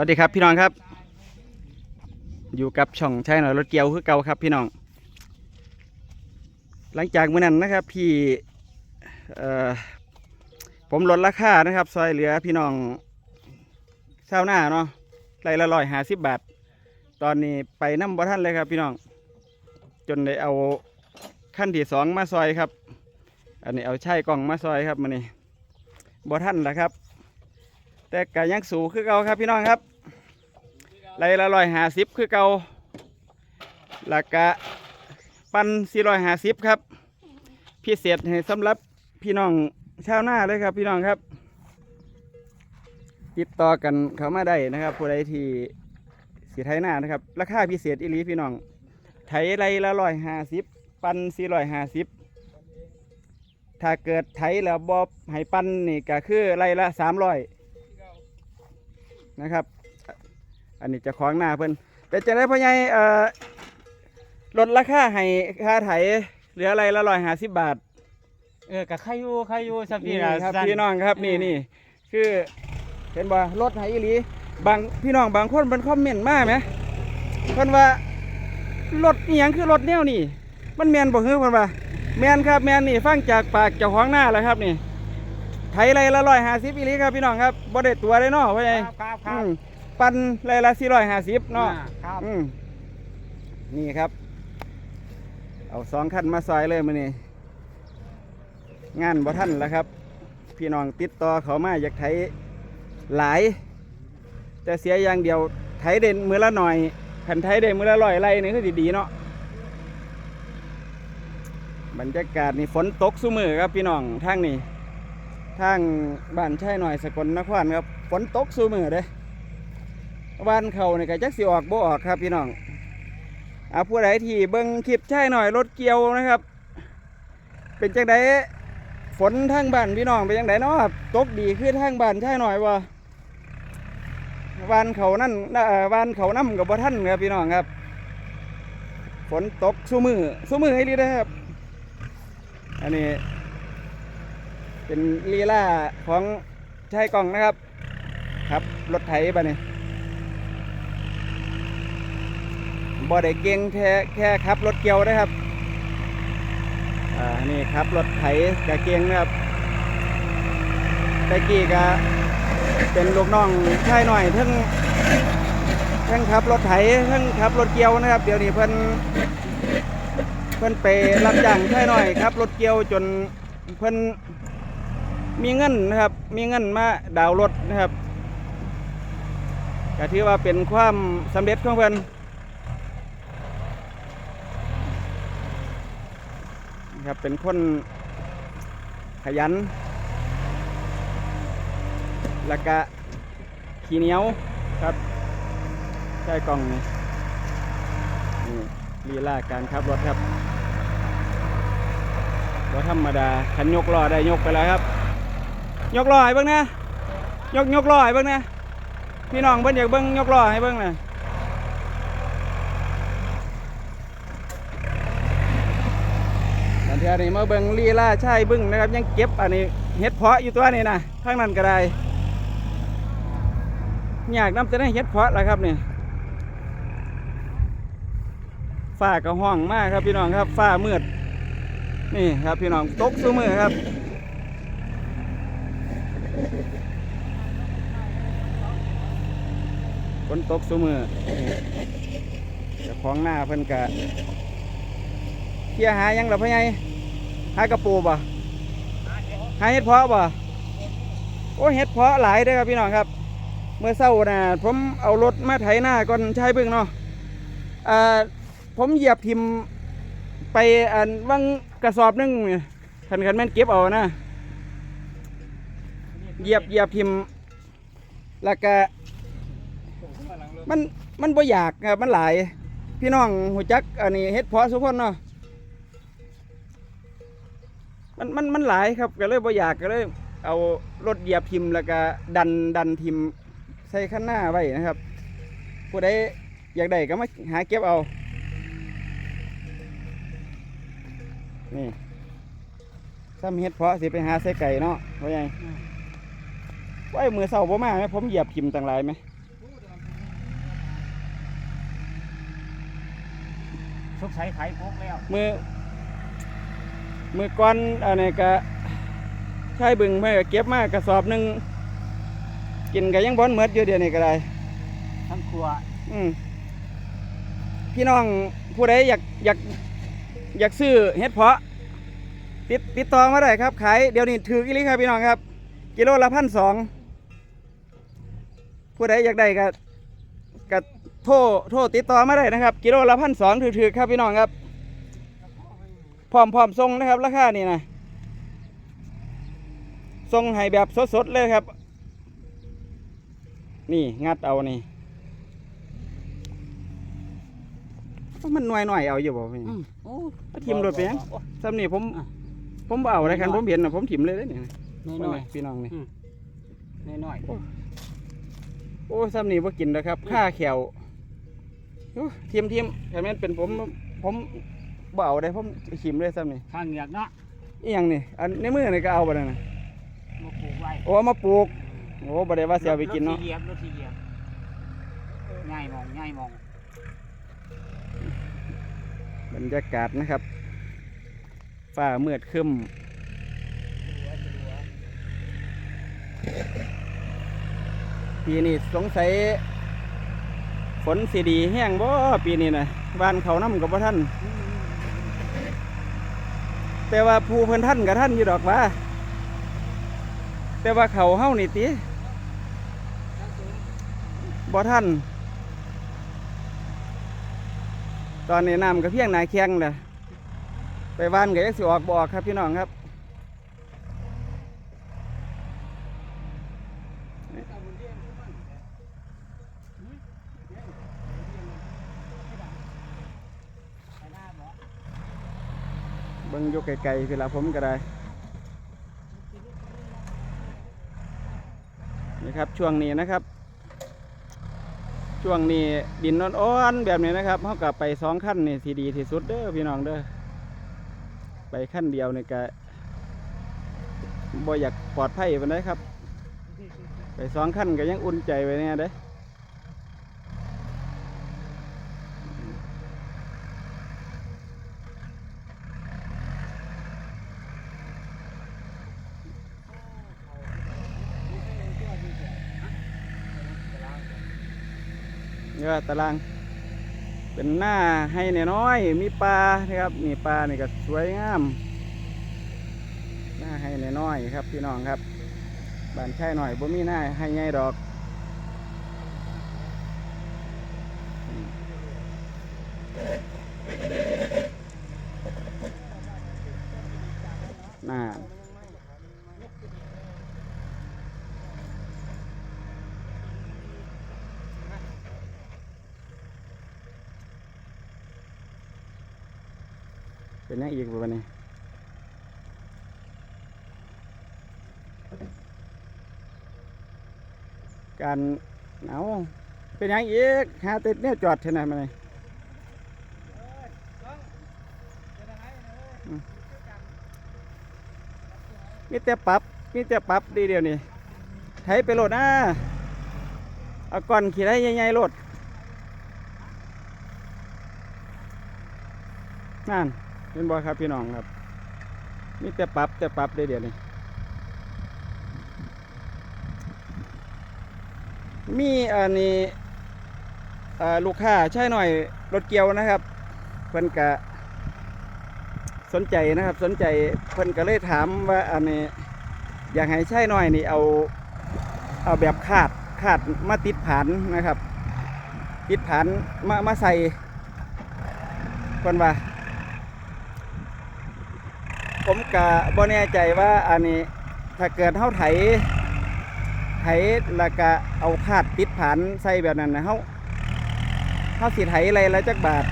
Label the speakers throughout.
Speaker 1: วัสดีครับพี่น้องครับ อยู่กับช่องใช้หน่อยรถเกียวคือเก่าครับพี่น้อง หลังจากเมื้อนั้นนะครับพี่ผมลดราคานะครับซอยเหลือพี่น้องเช้าวนาเนาะไรละร้อยห้าสิบบาท ตอนนี้ไปน้ำบ่ท่านเลยครับพี่น้อง จนได้เอาขั้นที่สองมาซอยครับ อันนี้เอาใช่กล่องมาซอยครับมันนี่บ่ท่านละครับ แต่ก็ยังสูงคือเก่าครับพี่น้องครับไรละร้อยห้าสิบคือเก่าแล้วก็ปันสี่ร้อยห้าสิบครับ พิเศษให้สำหรับพี่น้องชาวนาเลยครับพี่น้องครับ ติดต่อกันเขามาได้นะครับผู้ใดที่สีไทยหน้านะครับ ราคาพิเศษอีลีพี่น้อง ไถไรละร้อยห้าสิบปันสี่ร้อยห้าสิบถ้าเกิดไถแล้วบอบให้ปันนี่ก็คือไรละสามร้อย นะครับ อันนี้จะคล้องหน้าเพิ่นเป็นจะได้พ่อใหญ่เอ่อลดราคาให้ค่าไถเหลือไรละร้อยห้าสิบบาท
Speaker 2: เออกับใครอยู่ใครอยู่สักที
Speaker 1: นี่
Speaker 2: ละ
Speaker 1: ครับ
Speaker 2: สั้
Speaker 1: พี่น้องครับนี่นี่คือเห็นบ่รถไถอีหลีบางพี่น้องบางคนเป็นคอมเมนต์มาไหมเพิ่นว่ารถนี่ยังคือรถแนวนี่ มันแมนบ่ฮือเพิ่นว่าแมนครับแมนนี่ฟังจากปากเจ้าของหน้าแล้วครับนี่ ไถไรละร้อยห้าสิบอีหลีครับพี่น้องครับบ่ได้ตัวเลยเนาะพ่อใหญ่
Speaker 2: ครับครับค
Speaker 1: อื
Speaker 2: รับ
Speaker 1: มปันไรละสี่ร้อยห้าสิบเนาะ
Speaker 2: อ่ครับ
Speaker 1: อืมนี่ครับ เอาสองขั้นมาซอยเลยมือนี่งานบ่ท่านแล้วครับ พี่น้องติดต่อเขามาอยากไถหลาย แต่เสียอย่างเดียวไถเด่นมือละหน่อยขันไถเด่นมือละร้อยไรนี่คือดีๆเนาะบรรยากาศนี่ฝนตกสุมือครับพี่น้องทางนี้ ทางบ้านใช่หน่อยสกลนครครับฝนตกสุมือเด้บ้านเขาเนี่ยก็จักสิออกบ่ออกครับพี่น้องอาผู้ใดที่เบิ่งคลิปใช่หน่อยรถเกี่ยวนะครับ เป็นจังไดฝนทางบ้านพี่น้องเป็นจังไดเนาะครับตกดีขึ้นทางบ้านใช่หน่อยว่าบ้านเขานั่นบ้านเขาน้ำกับบ่ท่านครับพี่น้องครับ ฝนตกสู้มือสู้มือให้ดีนะครับอันนี้ เป็นลีลาของชายกล่องนะครับ ครับรถไถบ้านี้บ่ได้เก่งแค่แค่ขับรถเกียวนะครับอ่านี่ครับรถไถกะเก่งนะครับตะกี้ก็เป็นลูกน้องชายหน่อยทั้งทั้งขับรถไถทั้งขับรถเกียวนะครับ เดี๋ยวนี้เพิ่นเพิ่นไปรับจ้างชายหน่อยครับรถเกียวจนเพิ่น มีเงินนะครับ มีเงินมาดาวรถนะครับก็ถือว่าเป็นความสำเร็จของเพิ่อนครับเป็นคนขยัน แล้วก็ขี้เหนียวครับใช่กล่องนี่นี่ลีลาการขับรถครับรถธรรมดาขันยกล้อได้ยกไปแล้วครับ ยกลอให้เบิ่งนะยกยกลอให้เบิ่งนะพี่น้องเบิ่งอยากเบิ่งยกล้อให้เบิ่งนะอันเทียนี้มาเบิ่งลีลาใช่บึ้งนะครับยังเก็บอันนี้เห็ดเพาะอยู่ตัวนี้นะข้างนั้นก็ได้อยากนำจะได้เห็ดเพาะแหละครับนี่ฝ้าก็ห้องมากครับพี่น้องครับฝ้ามืดนี่ครับพี่น้องตกสู้มือครับ นตกสมือเจ้าของหน้าเพิ่นกะเที่ยหายังหรอพ่อใหญ่หากระปูบ่หาเห็ดเพาะบ่โอ้เห็ดเพาะหลายเด้อครับพี่น้องครับ เมื่อเช้าน่ะผมเอารถมาไถหน้าก่อนใช้เบิ่งเนาะอ่าผมเหยียบทิมไปอันว่างกระสอบนึงเนี่ยคันคันแม่นเก็บเอานะเหยียบเหยียบทิมแล้วก็ มันมันบ่อยากครับมันหลาย พี่น้องหูจักอันนี้เฮ็ดเพาะสุกคนเนาะมันมันมันหลายครับก็เลยบ่อยากก็เลย เอารถเหยียบทิมแล้วก็ดันดันทิมใส่ข้างหน้าไว้นะครับ ผู้ใดอยากได้ก็มาหาเก็บเอา นี่ซ้ำเฮ็ดเพาะสิไปหาใส่ไก่เนาะว่าไงว่าไอ้มือเสาบ่มาไหมผมเหยียบทิมต่างหลายไหม
Speaker 2: ม กใช้ไถพกแล้ว
Speaker 1: มือมือก้อนอันนี้ก็ใช้บึงไม่ก็เก็บมากระสอบหนึ่งกินก็ยังบ้อนเมดอยู่เดียวนี้ก็ได้
Speaker 2: ทั้งครัว
Speaker 1: อืมพี่น้องผู้ใดอยากอยากอยากซื้อเห็ดเพาะ ติดติดต่อมาได้ครับขายเดี๋ยวนี้ถืออีหลิครับพี่น้องครับ กิโลละพันสองผู้ใดอยากได้ก็ก็ โทรโทรติดต่อมาได้นะครับ กิโลละพันสองถือๆครับพี่น้องครับ พร้อมพร้อมส่งนะครับ ราคานี่นะส่งให้แบบสดๆเลยครับ นี่งัดเอานี่มันหน่วยหน่อยๆเอาอยู่บ่พี่
Speaker 2: อืมโอ้
Speaker 1: เอาทิมรถไปยัง
Speaker 2: โอ้
Speaker 1: ซ้ำนี่ผม
Speaker 2: อะ
Speaker 1: ผมบ่เอาอะไรกันผมเห็นนะผมถิ่มเลยเด้อนี่
Speaker 2: น้อย
Speaker 1: พี่น้องนี่
Speaker 2: ๆน้อย
Speaker 1: โอ้ซ้ำนี่บ่กินแล้วครับ ค่าแขว โอ้ทิมทิมแต่แม่นเป็นผมผมบ่เอาได้ผมถิ่มเลยซ้ำนี่
Speaker 2: ๆข้างเหงือกเนาะ
Speaker 1: อีหยังนี่อันในมือนี่ก็เอาบ่ได้นะ
Speaker 2: มาปลูกไว้
Speaker 1: โอ้เอามาปลูก โอ้บ่ได้ว่าสิเอาไปกินเนาะ
Speaker 2: รถที่เหยียบรถที่เหยียบง่ายมองง่ายมอง
Speaker 1: บรรยากาศนะครับฟ้ามืดครึ้มปีนี้สงสัย ฝนสีดีแห้งบ่ปีนี้นะบ้านเขาน้ำกับพ่ท่าน แต่ว่าผู้เพิ่นท่านกับท่านอยู่ดอกว่า แต่ว่าเขาเฮ้านี่ติบ่ท่าน ตอนนี้น้ำก็เพียงนาแข้งเลยไปบ้านก็ยังสิออกบออกครับพี่น้องครับ เบิ่ง อยู่ไกลๆคือละผมก็ได้นี่ครับช่วงนี้นะครับ ช่วงนี้ดินอ่อนๆแบบนี้นะครับเขากับไปสองขั้นนี่สีดีที่สุดเด้อพี่น้องเด้อไปขั้นเดียวนี่ก็บ่อยากปลอดภัยไปานใดครับ ไปสองขั้นก็ยังอุ่นใจไว้เนี่ยเด้อ เนี่ยตาราง เป็นหน้าให้น้อยมีปลานะครับมีปลานี่ก็สวยงาม หน้าให้น้อยครับพี่น้องครับบ้านใช่หน่อยบ่มีหน้าให้ใหญ่ดอกน่า เป็นยังอีกบ่บัดนี้การเอาเป็นยังอีกหาติดเนี่ยจอดเท่านั้นมาเลยมีแต่ปรับมีแต่ปรับดีเดียวนี่ไถไปโหลดนะเอาก่อนขี่ได้ใหญ่ๆโหลดนั่น เป็นบอครับพี่น้องครับมีแต่ปรับแต่ปรับได้เดี๋ยวนี่มีอันนี้ลูกค้าใช่หน่อยรถเกียวนะครับ เพิ่นกะสนใจนะครับ สนใจเพิ่นก็เลยถามว่าอันนี้อยากให้ใช่หน่อยนี่เอาเอาแบบคาดคาดมาติดผานนะครับ ติดผานมามาใส่เพิ่นว่า ผมกะบ่แน่ใจว่าอันนี้ถ้าเกิดเฮาไถ ไถแล้วก็เอาคาดติดผานใส่แบบนั้นนะเฮาเฮาสิไถไรละจักบาท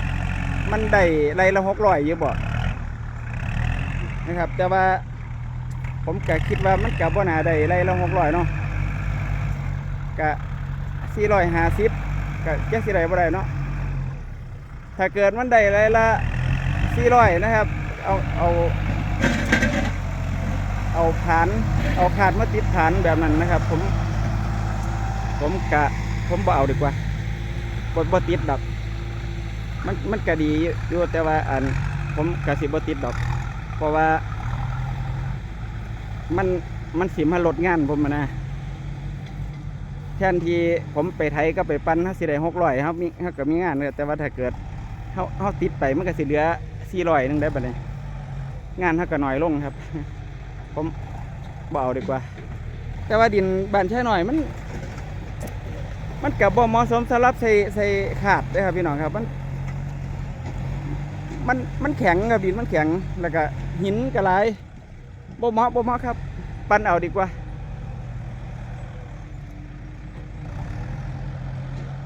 Speaker 1: มันได้ไรละหกร้อยอยู่บ่นะครับ แต่ว่าผมก็คิดว่ามันกับบ่น่าได้ไรละหกร้อยเนาะก็สี่ร้อยห้าสิบก็จะสิได้บ่ได้เนาะถ้าเกิดมันได้ไรละสี่ร้อยนะครับ เอาเอา เอาผานเอาคาดมาติดฐานแบบนั้นนะครับ ผม ผมกะผมบ่เอาดีกว่าบ่บ่ติดดอกมันมันก็ดีอยู่แต่ว่าอัน ผมกะสิบติดดอก เพราะว่า มันมันสิมาลดงานผมนะแทนที่ผมไปไทยก็ไปปั้นถ้าสิได้หกร้อยครับมีเขาก็มีงานเลยแต่ว่าถ้าเกิดเขาเขาติดไปมันก็สิเหลือสี่ร้อยนึงได้ปะเนี่ยงานเขาก็น้อยลงครับ ผมบเอาดีกว่า แต่ว่าดินบานใช่หน่อยมัน มันกับบ่เหมาะสมสำหรับใส่ใส่ขาดเด้ครับพี่น้องครับมันมันมันแข็งครับดินมันแข็งแล้วก็หินกระไรบ่เหมาะบ่เหมาะครับ ปั้นเอาดีกว่า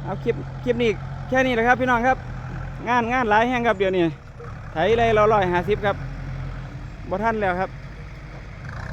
Speaker 1: เอาคลิปคลิปนี้แค่นี้แหละครับพี่น้องครับ งานงานหลายแห้งครับเดี๋ยวนี้ไถเลยเราลอยหาสิบครับบ่ท่านแล้วครับ